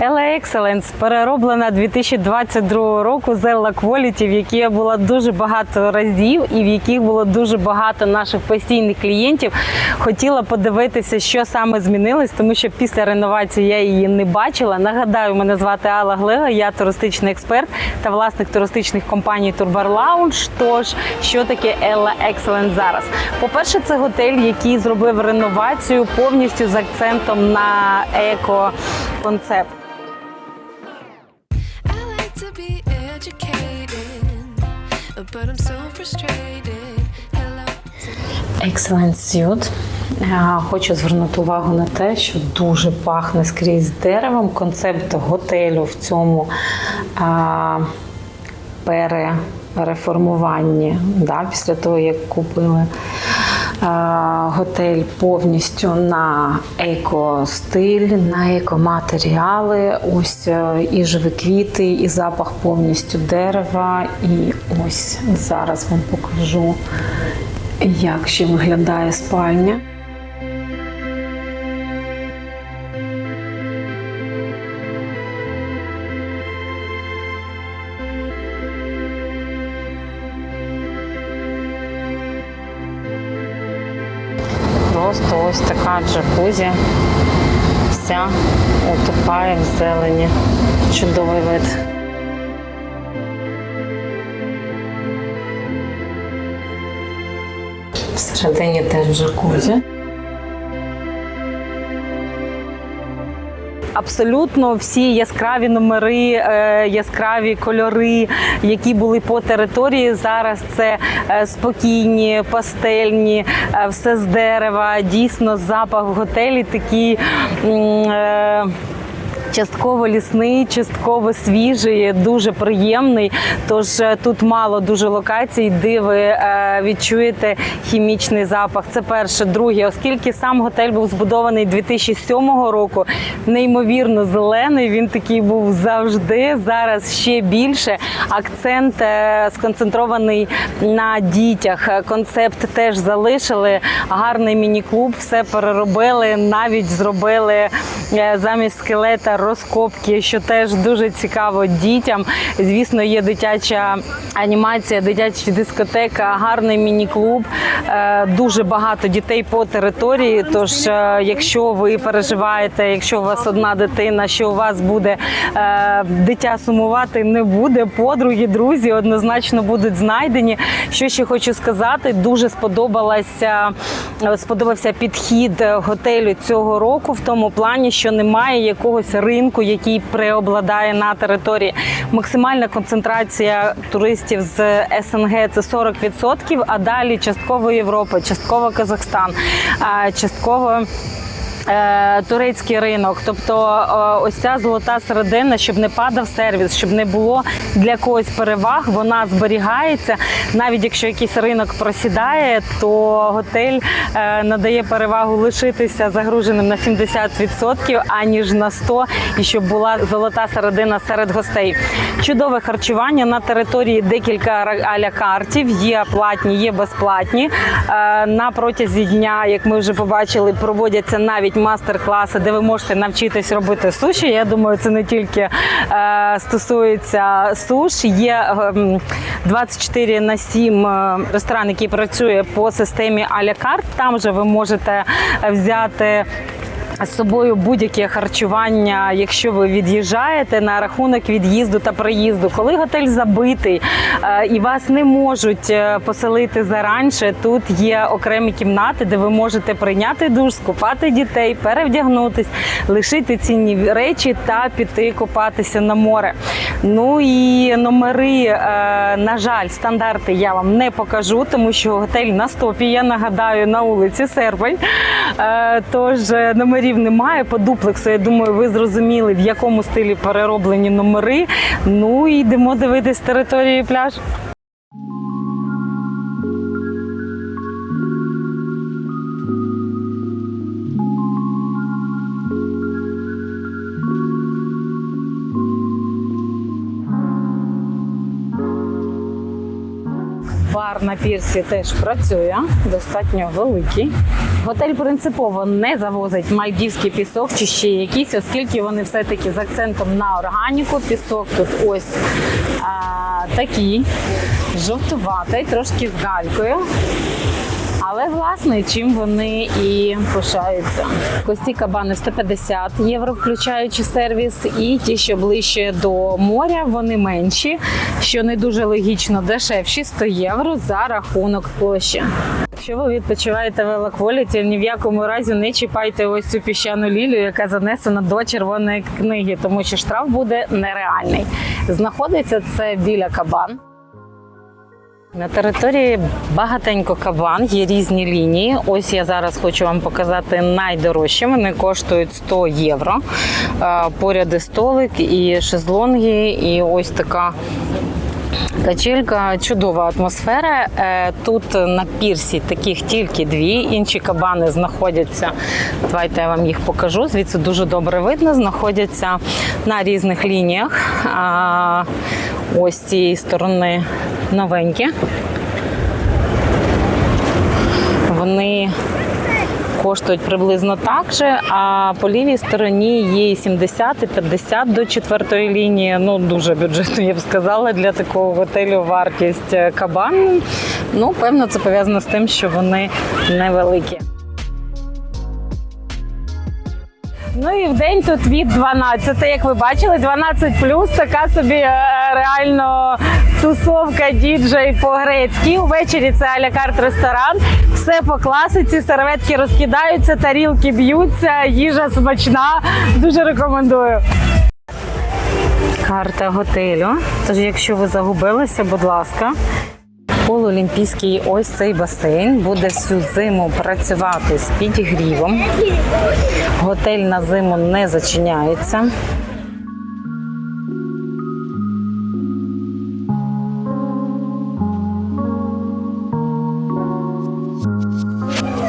Ella Excellence перероблена 2022 року з Ella Quality, в якій я була дуже багато разів і в яких було дуже багато наших постійних клієнтів. Хотіла подивитися, що саме змінилось, тому що після реновації я її не бачила. Нагадаю, мене звати Алла Глега, я туристичний експерт та власник туристичних компаній Turbar Lounge. Тож, що таке Ella Excellence зараз? По-перше, це готель, який зробив реновацію повністю з акцентом на еко-концепт. To be educated, but I'm so frustrated. Excellent Suit. Хочу звернути увагу на те, що дуже пахне скрізь деревом. Концепт готелю в цьому а, перереформуванні. Да, після того, як купили готель повністю на еко-стиль, на екоматеріали. Ось е, і живі квіти, і запах повністю дерева. І ось зараз вам покажу як ще виглядає спальня. Джакузі. Вся утопає в зелені. Чудовий вид. Всередині теж джакузі. Абсолютно всі яскраві номери, е, яскраві кольори, які були по території. Зараз це е, спокійні, пастельні, е, все з дерева. Дійсно, запах в готелі такий. Частково лісний, частково свіжий, дуже приємний. Тож е, тут мало дуже локацій, де ви е, відчуєте хімічний запах. Це перше. Друге, оскільки сам готель був збудований 2007 року, неймовірно зелений. Він такий був завжди. Зараз ще більше. Акцент е, сконцентрований на дітях. Концепт теж залишили. Гарний міні-клуб, все переробили, навіть зробили замість скелета розкопки, що теж дуже цікаво дітям. Звісно, є дитяча анімація, дитяча дискотека, гарний міні-клуб. Е, Дуже багато дітей по території. Тож, е, якщо ви переживаєте, якщо у вас одна дитина, що у вас буде е, дитя сумувати, не буде. Подруги, друзі однозначно будуть знайдені. Що ще хочу сказати, дуже сподобалася сподобався підхід готелю цього року в тому плані, що немає якогось ринку, який преобладає на території. Максимальна концентрація туристів з СНГ це 40%, а далі частково Європа, частково Казахстан, частково. Е, Турецький ринок, тобто е, ось ця золота середина, щоб не падав сервіс, щоб не було для когось переваг, вона зберігається. Навіть якщо якийсь ринок просідає, то готель е, надає перевагу лишитися загруженим на 70%, аніж на 100%, і щоб була золота середина серед гостей. Чудове харчування на території декілька аля картів. Є платні, є безплатні. На протязі дня, як ми вже побачили, проводяться навіть мастер-класи, де ви можете навчитись робити суші. Я думаю, це не тільки е, стосується суш. Є е, 24 на 7 е, ресторан, який працює по системі аля. Там же ви можете взяти. З собою будь-яке харчування, якщо ви від'їжджаєте на рахунок від'їзду та приїзду. Коли готель забитий е, і вас не можуть е, поселити заранше, тут є окремі кімнати, де ви можете прийняти душ, скупати дітей, перевдягнутись, лишити цінні речі та піти купатися на море. Ну і номери, е, на жаль, стандарти я вам не покажу, тому що готель на стопі. Я нагадаю на вулиці Серпень. Е, Тож е, номерів немає по дуплексу. Я думаю, ви зрозуміли, в якому стилі перероблені номери. Ну і йдемо дивитись територію і пляж. Бар на пірсі теж працює, достатньо великий. Готель принципово не завозить мальдівський пісок чи ще якийсь, оскільки вони все-таки з акцентом на органіку. Пісок тут ось а, такий, жовтуватий, трошки з галькою. Але власне чим вони і пишаються. Кості кабани 150 євро, включаючи сервіс, і ті, що ближче до моря, вони менші, що не дуже логічно дешевші 100 євро за рахунок площі. Якщо ви відпочиваєте в Елакволіті, ні в якому разі не чіпайте ось цю піщану лілію, яка занесена до червоної книги, тому що штраф буде нереальний. Знаходиться це біля кабан. На території багатенько кабан, є різні лінії. Ось я зараз хочу вам показати найдорожчі. Вони коштують 100 євро. Е, Поряд і столик, і шезлонги, і ось така. Качелька, чудова атмосфера. Е, Тут на пірсі таких тільки дві. Інші кабани знаходяться. Давайте я вам їх покажу. Звідси дуже добре видно. Знаходяться на різних лініях. Ось з цієї сторони новенькі. Вони коштують приблизно так же, а по лівій стороні є і 70, і 50 до четвертої лінії. Ну дуже бюджетно, я б сказала, для такого готелю вартість кабан. Ну, певно, це пов'язано з тим, що вони невеликі. Ну і в день тут від 12, як ви бачили, 12 плюс, така собі е, реально тусовка діджей по-грецьки. Увечері це аля карт ресторан. Все по класиці, серветки розкидаються, тарілки б'ються, їжа смачна. Дуже рекомендую. Карта готелю. Тож, якщо ви загубилися, будь ласка. Полуолімпійський ось цей басейн буде всю зиму працювати з підігрівом. Готель на зиму не зачиняється.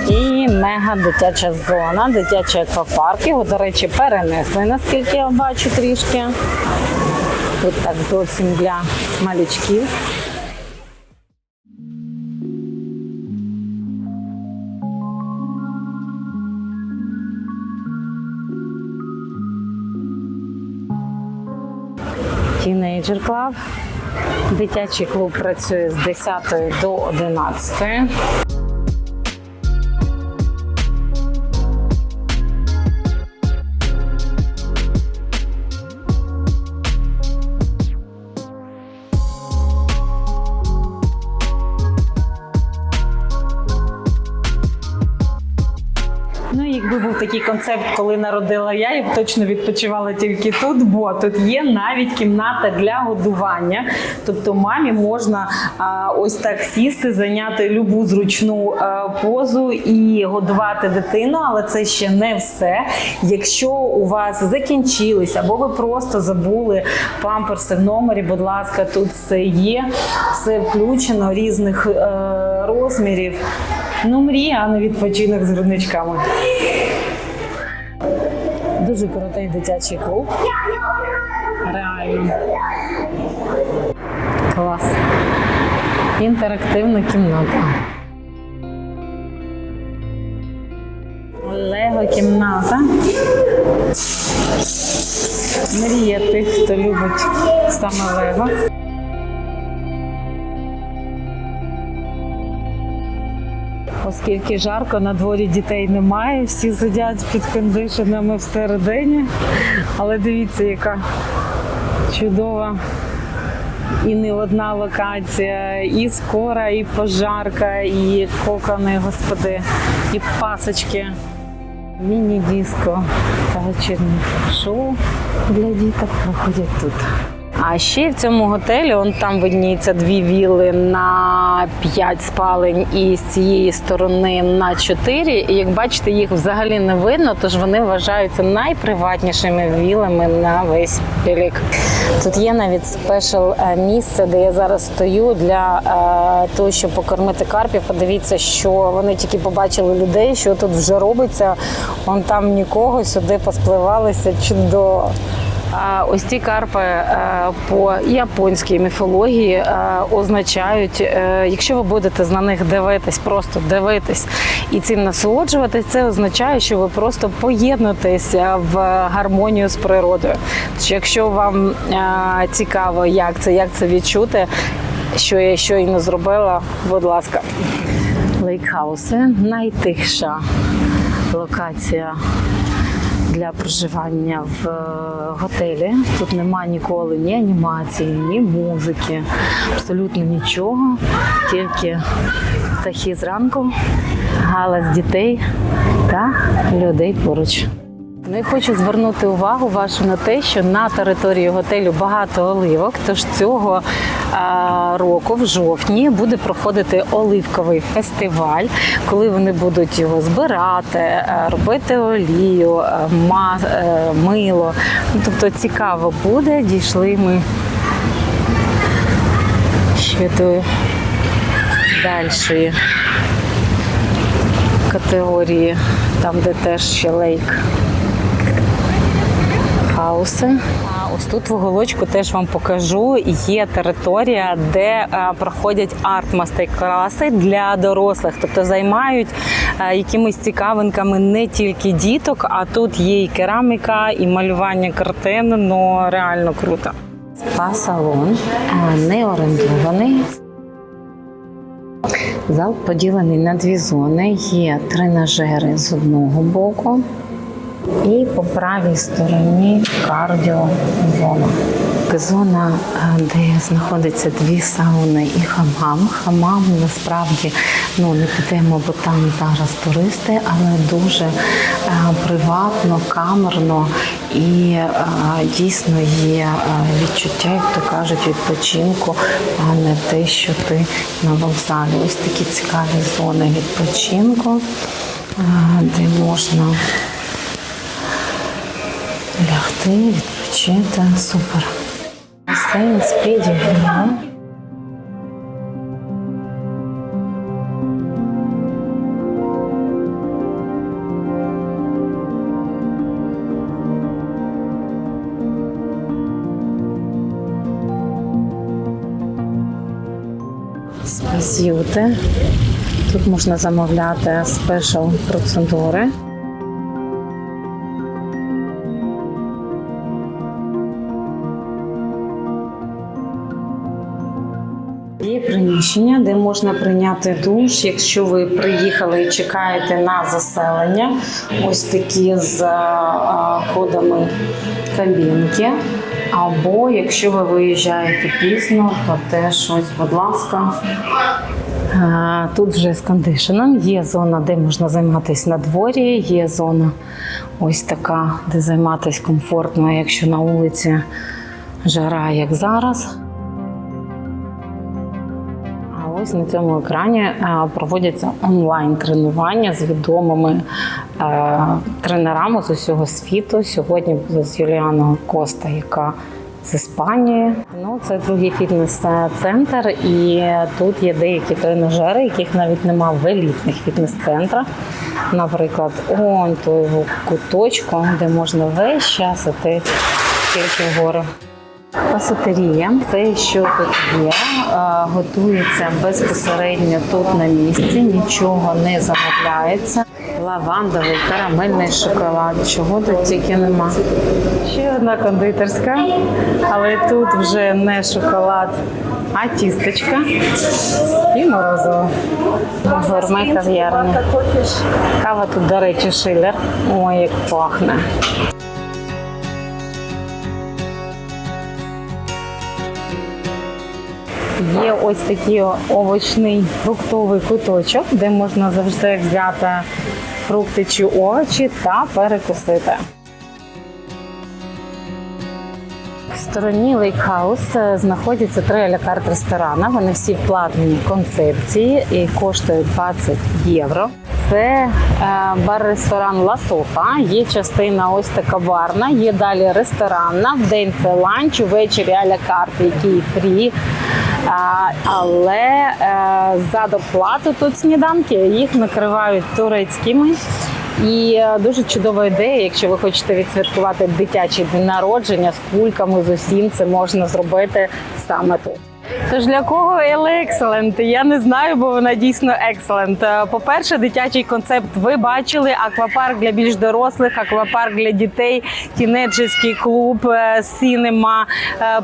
І мега дитяча зона, дитячий аквапарк. Його, до речі, перенесли, наскільки я бачу трішки. Тут так зовсім для малючків. Teenager Club. Дитячий клуб працює з 10 до 11. Якби був такий концепт, коли народила я, я точно відпочивала тільки тут, бо тут є навіть кімната для годування. Тобто мамі можна а, ось так сісти, зайняти любу зручну а, позу і годувати дитину, але це ще не все. Якщо у вас закінчились або ви просто забули памперси в номері, будь ласка, тут все є, все включено різних е, розмірів. Ну, мрія, а не відпочинок з грудничками. Дуже крутий дитячий клуб. Реально. Клас. Інтерактивна кімната. Лего кімната. Мрія тих, хто любить саме Лего. Оскільки жарко, на дворі дітей немає, всі сидять під кондишенами всередині. Але дивіться, яка чудова і не одна локація, і скора, і пожарка, і кокони, господи, і пасочки. Міні-диско та вечірнє шоу для діток проходять тут. А ще в цьому готелі он там видніється дві віли на 5 спалень і з цієї сторони на 4. І як бачите, їх взагалі не видно, тож вони вважаються найприватнішими вілами на весь пілік. Тут є навіть спешл е, місце, де я зараз стою для е, того, щоб покормити карпів. Подивіться, що вони тільки побачили людей, що тут вже робиться. Вон там нікого сюди поспливалися чудово. Ось ці карпи е, по японській міфології е, означають, е, якщо ви будете на них дивитись, просто дивитись і цим насолоджуватись, це означає, що ви просто поєднуєтеся в гармонію з природою. Тож, якщо вам цікаво, як це, як це відчути, що я щойно зробила, будь ласка. Лейкхауси найтихша локація для проживання в е, готелі. Тут немає ніколи ні анімації, ні музики, абсолютно нічого. Тільки птахи зранку, галас дітей та людей поруч. Ну і хочу звернути увагу вашу на те, що на території готелю багато оливок. Тож цього року, в жовтні, буде проходити оливковий фестиваль, коли вони будуть його збирати, робити олію, е, мило. Ну, тобто цікаво буде. Дійшли ми ще до дальшої категорії, там де теж ще лейк хауси. Ось тут в уголочку теж вам покажу. Є територія, де е, проходять арт-мастер-класи для дорослих, тобто займають е, якимись цікавинками не тільки діток, а тут є і кераміка, і малювання картин. Ну реально круто. Спа-салон е, не орендований. Зал поділений на дві зони. Є тренажери з одного боку, і по правій стороні кардіозона. Зона, е, де знаходиться дві сауни і хамам. Хамам насправді ну не підемо, бо там зараз туристи, але дуже е, приватно, камерно і е, дійсно є е, відчуття, як то кажуть, відпочинку, а не те, що ти на вокзалі. Ось такі цікаві зони відпочинку, е, де можна лягти, відпочити. Супер. Басейн з підігрівом. Тут можна замовляти спешл процедури. Приміщення, де можна прийняти душ, якщо ви приїхали і чекаєте на заселення. Ось такі з ходами кабінки. Або якщо ви виїжджаєте пізно, то теж ось, будь ласка. Тут вже з кондишеном є зона, де можна займатися на дворі, є зона ось така, де займатися комфортно, якщо на вулиці жара, як зараз. Ось на цьому екрані е, проводяться онлайн тренування з відомими е, тренерами з усього світу. Сьогодні буде з Юліаною Коста, яка з Іспанії. Ну, це другий фітнес-центр, і тут є деякі тренажери, яких навіть нема в елітних фітнес-центрах. Наприклад, он того куточку, де можна весь час іти тільки вгору. Пасатерія це що тут є, е, готується безпосередньо тут на місці, нічого не замовляється. Лавандовий, карамельний шоколад, чого тут тільки нема. Ще одна кондитерська, але тут вже не шоколад, а тістечка і морозиво. Гурме кав'ярня. Кава тут, до речі, шилер. Ой, як пахне. Є ось такий овочний фруктовий куточок, де можна завжди взяти фрукти чи овочі та перекусити. В стороні Лейкхаус е, знаходяться три алякарт ресторани. Вони всі в платній концепції і коштують 20 євро. Це е, бар-ресторан Ла Софа. Є частина ось така барна, є далі ресторанна. В день це ланч, увечері аля-карт, який фрі. Але е, за доплату тут сніданки їх накривають турецькими І е, дуже чудова ідея, якщо ви хочете відсвяткувати дитячі дні народження з кульками, з усім це можна зробити саме тут. Тож для кого Еле Excellent? Я не знаю, бо вона дійсно excellent. Е, По-перше, дитячий концепт ви бачили. Аквапарк для більш дорослих, аквапарк для дітей, тінеджерський клуб, е, сінема, е,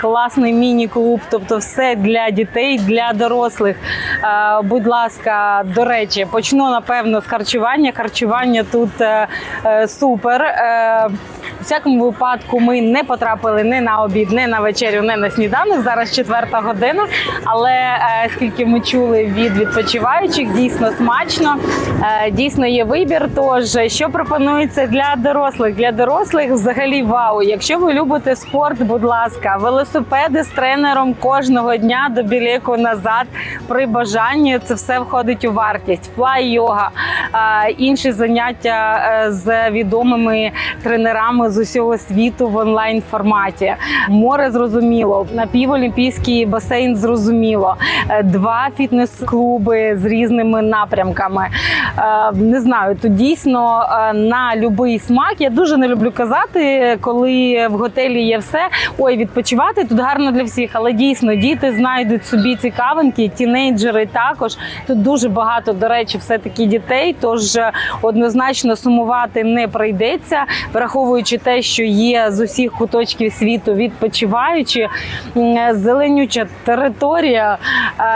класний міні-клуб. Тобто все для дітей, для дорослих. Е, Будь ласка, до речі, почну напевно з харчування. Харчування тут е, супер. У всякому випадку ми не потрапили не на обід, не на вечерю, не на сніданок. Зараз четверта година. Але е, скільки ми чули від відпочиваючих, дійсно смачно, е, дійсно є вибір. Тож що пропонується для дорослих? Для дорослих взагалі вау. Якщо ви любите спорт, будь ласка, велосипеди з тренером кожного дня до біліку назад при бажанні. Це все входить у вартість. Флай йога, е, інші заняття е, з відомими тренерами з усього світу в онлайн форматі. Море зрозуміло, напіволімпійський басейн зрозуміло, Е, два фітнес-клуби з різними напрямками. Е, Не знаю, тут дійсно е, на будь-який смак. Я дуже не люблю казати, коли в готелі є все. Ой, відпочивати тут гарно для всіх, але дійсно діти знайдуть собі цікавинки, тінейджери також. Тут дуже багато, до речі, все таки дітей. Тож однозначно сумувати не прийдеться, враховуючи те, що є з усіх куточків світу відпочиваючи. М, Зеленюча територія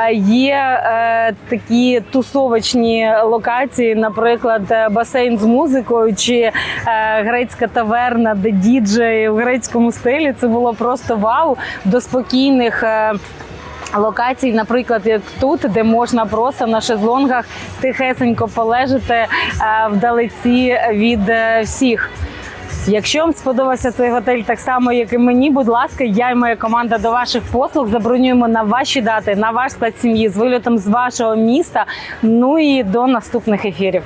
е, є е, такі тусовочні локації, наприклад, е, басейн з музикою чи е, грецька таверна, де діджеї в грецькому стилі. Це було просто вау до спокійних. е, Локацій, наприклад, як тут, де можна просто на шезлонгах тихесенько полежати е, вдалиці від е, всіх. Якщо вам сподобався цей готель так само, як і мені, будь ласка, я і моя команда до ваших послуг забронюємо на ваші дати, на ваш склад сім'ї з вильотом з вашого міста. Ну і до наступних ефірів.